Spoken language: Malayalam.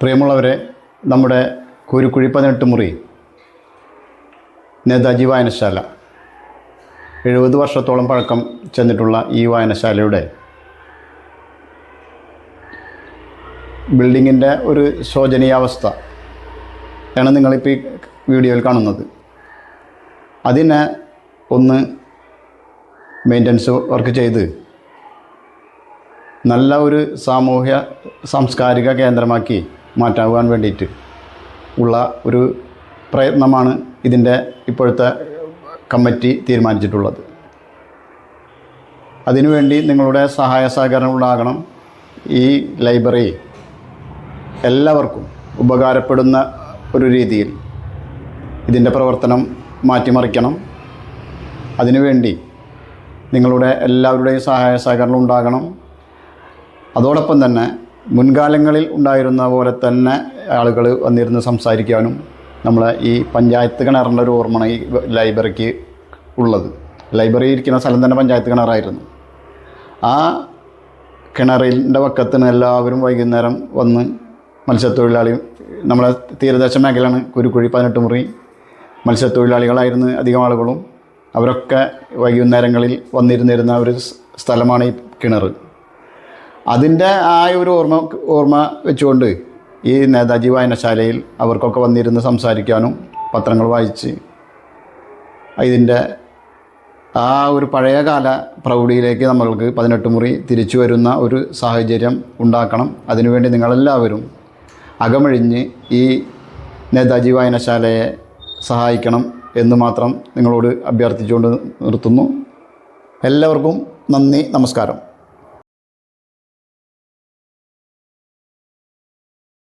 പ്രിയമുള്ളവരെ നമ്മുടെ കുരുക്കുഴി പതിനെട്ട് മുറി നേതാജി വായനശാല. എഴുപത് വർഷത്തോളം പഴക്കം ചെന്നിട്ടുള്ള ഈ വായനശാലയുടെ ബിൽഡിങ്ങിന്റെ ഒരു ശോചനീയാവസ്ഥ ആണ് നിങ്ങളിപ്പോൾ ഈ വീഡിയോയിൽ കാണുന്നത്. അതിനെ ഒന്ന് മെയിന്റനൻസ് വർക്ക് ചെയ്ത് നല്ല ഒരു സാമൂഹ്യ സാംസ്കാരിക കേന്ദ്രമാക്കി മാറ്റാൻ വേണ്ടിയിട്ട് ഉള്ള ഒരു പ്രയത്നമാണ് ഇതിന്റെ ഇപ്പോഴത്തെ കമ്മിറ്റി തീരുമാനിച്ചിട്ടുള്ളത്. അതിനുവേണ്ടി നിങ്ങളുടെ സഹായ സഹകരണം ഉണ്ടാകണം ഈ ലൈബ്രറി എല്ലാവർക്കും ഉപകാരപ്പെടുന്ന ഒരു രീതിയിൽ ഇതിന്റെ പ്രവർത്തനം മാറ്റിമറിക്കണം. അതിനുവേണ്ടി നിങ്ങളുടെ എല്ലാവരുടെയും സഹായ സഹകരണം ഉണ്ടാകണം. അതോടൊപ്പം തന്നെ മുൻകാലങ്ങളിൽ ഉണ്ടായിരുന്ന പോലെ തന്നെ ആളുകൾ വന്നിരുന്ന് സംസാരിക്കാനും നമ്മളെ ഈ പഞ്ചായത്ത് കിണറിന്റെ ഒരു ഓർമ്മ ഈ ലൈബ്രറിക്ക് ഉള്ളത്. ലൈബ്രറി ഇരിക്കുന്ന സ്ഥലം തന്നെ പഞ്ചായത്ത് കിണറായിരുന്നു. ആ കിണറിന്റെ പക്കത്തിന് എല്ലാവരും വൈകുന്നേരം വന്ന് മത്സ്യത്തൊഴിലാളി നമ്മളെ തീരദേശ മേഖലയാണ് കുരുക്കുഴി പതിനെട്ട് മുറി മത്സ്യത്തൊഴിലാളികളായിരുന്നു അധികം ആളുകളും. അവരൊക്കെ വൈകുന്നേരങ്ങളിൽ വന്നിരുന്നിരുന്ന ഒരു സ്ഥലമാണ് ഈ കിണർ അതിന്റെ ആ ഒരു ഓർമ്മ ഓർമ്മ വെച്ചുകൊണ്ട് ഈ നേതാജി വായനശാലയിൽ അവർക്കൊക്കെ വന്നിരുന്ന് സംസാരിക്കാനും പത്രങ്ങൾ വായിച്ച് ഇതിന്റെ ആ ഒരു പഴയകാല പ്രൗഢിയിലേക്ക് നമ്മൾക്ക് പതിനെട്ട് മുറി തിരിച്ചു വരുന്ന ഒരു സാഹചര്യം ഉണ്ടാക്കണം. അതിനുവേണ്ടി നിങ്ങളെല്ലാവരും അകമഴിഞ്ഞ് ഈ നേതാജി വായനശാലയെ സഹായിക്കണം എന്ന് മാത്രം നിങ്ങളോട് അഭ്യർത്ഥിച്ചുകൊണ്ട് നിർത്തുന്നു. എല്ലാവർക്കും നന്ദി നമസ്കാരം.